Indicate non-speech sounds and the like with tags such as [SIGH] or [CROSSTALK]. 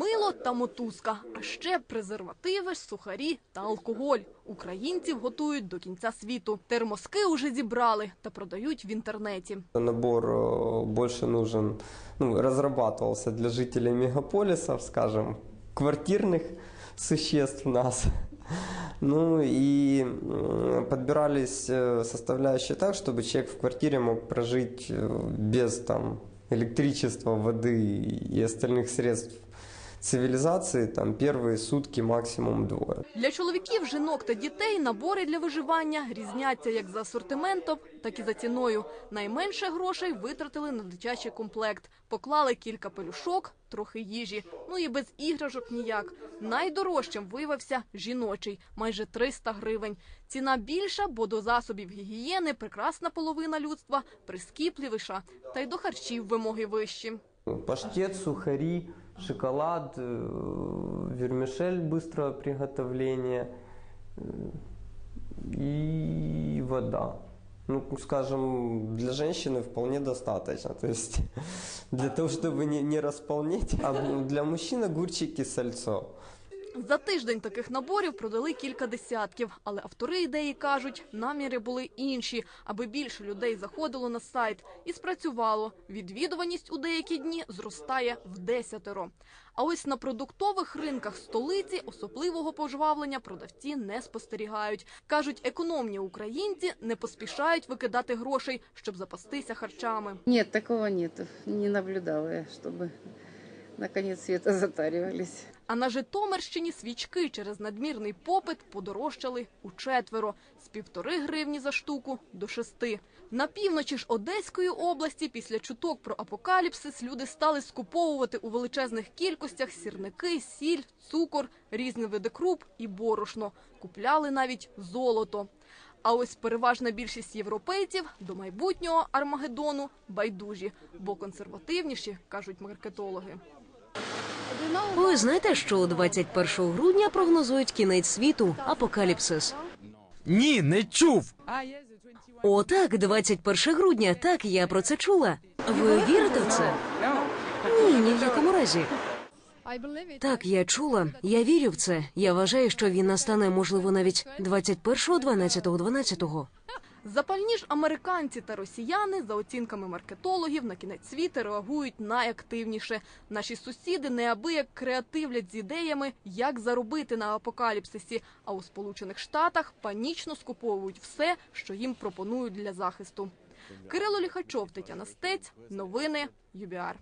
Мило та мотузка, а ще презервативи, сухарі та алкоголь. Українців готують до кінця світу. Термоски уже зібрали та продають в інтернеті. Набор э, больше нужен, ну, разрабатывался для жителей мегаполисов, скажем, квартирных существ нас. Ну и м, подбирались э, составляющие так, чтобы человек в квартире мог прожить э, без там электричества, воды и остальных средств цивилизации там первые сутки максимум двое. Для чоловіків, жінок та дітей набори для виживання різняться як за асортиментом, так і за ціною. Найменше грошей витратили на дитячий комплект. Поклали кілька пелюшок, трохи їжі. Ну і без іграшок ніяк. Найдорожчим виявився жіночий майже 300 гривень. Ціна більша, бо до засобів гігієни прекрасна половина людства прискіпливіша, та й до харчів вимоги вищі. Паштет, сухари, шоколад, э, вермишель быстрого приготовления э, и вода. Ну, скажем, для женщины вполне достаточно. То есть [LAUGHS] для того, чтобы не, не располнеть. А для мужчин огурчики, сальцо. За тиждень таких наборів продали кілька десятків, але автори ідеї кажуть, наміри були інші, аби більше людей заходило на сайт і спрацювало. Відвідуваність у деякі дні зростає в десятеро. А ось на продуктових ринках столиці особливого пожвавлення продавці не спостерігають. кажуть, економні українці не поспішають викидати грошей, щоб запастися харчами. Нет, такого нет. Не наблюдала я, чтобы на конец света затаривались. А на Житомирщині свічки через надмірний попит подорожчали у четверо з півтори гривні за штуку до шести. На півночі ж Одеської області після чуток про апокаліпсис люди стали скуповувати у величезних кількостях сірники, сіль, цукор, різні види круп і борошно. Купляли навіть золото. А ось переважна більшість європейців до майбутнього Армагеддону байдужі, бо консервативніші, кажуть маркетологи. Ви знаєте, що 21 грудня прогнозують кінець світу, апокаліпсис. Ні, не чув. О, так, 21 грудня. Так, я про це чула. Ви вірите в це? Ні, ні в якому разі. Так, я чула. Я вірю в це. Я вважаю, що він настане, можливо, навіть 21-го, 12-го, 12-го. Запальні ж американці та росіяни, за оцінками маркетологів, на кінець світу реагують найактивніше. Наші сусіди неабияк креативлять з ідеями, як заробити на апокаліпсисі. А у Сполучених Штатах панічно скуповують все, що їм пропонують для захисту. Кирило Ліхачов, Тетяна Стець, новини ЮБІАР.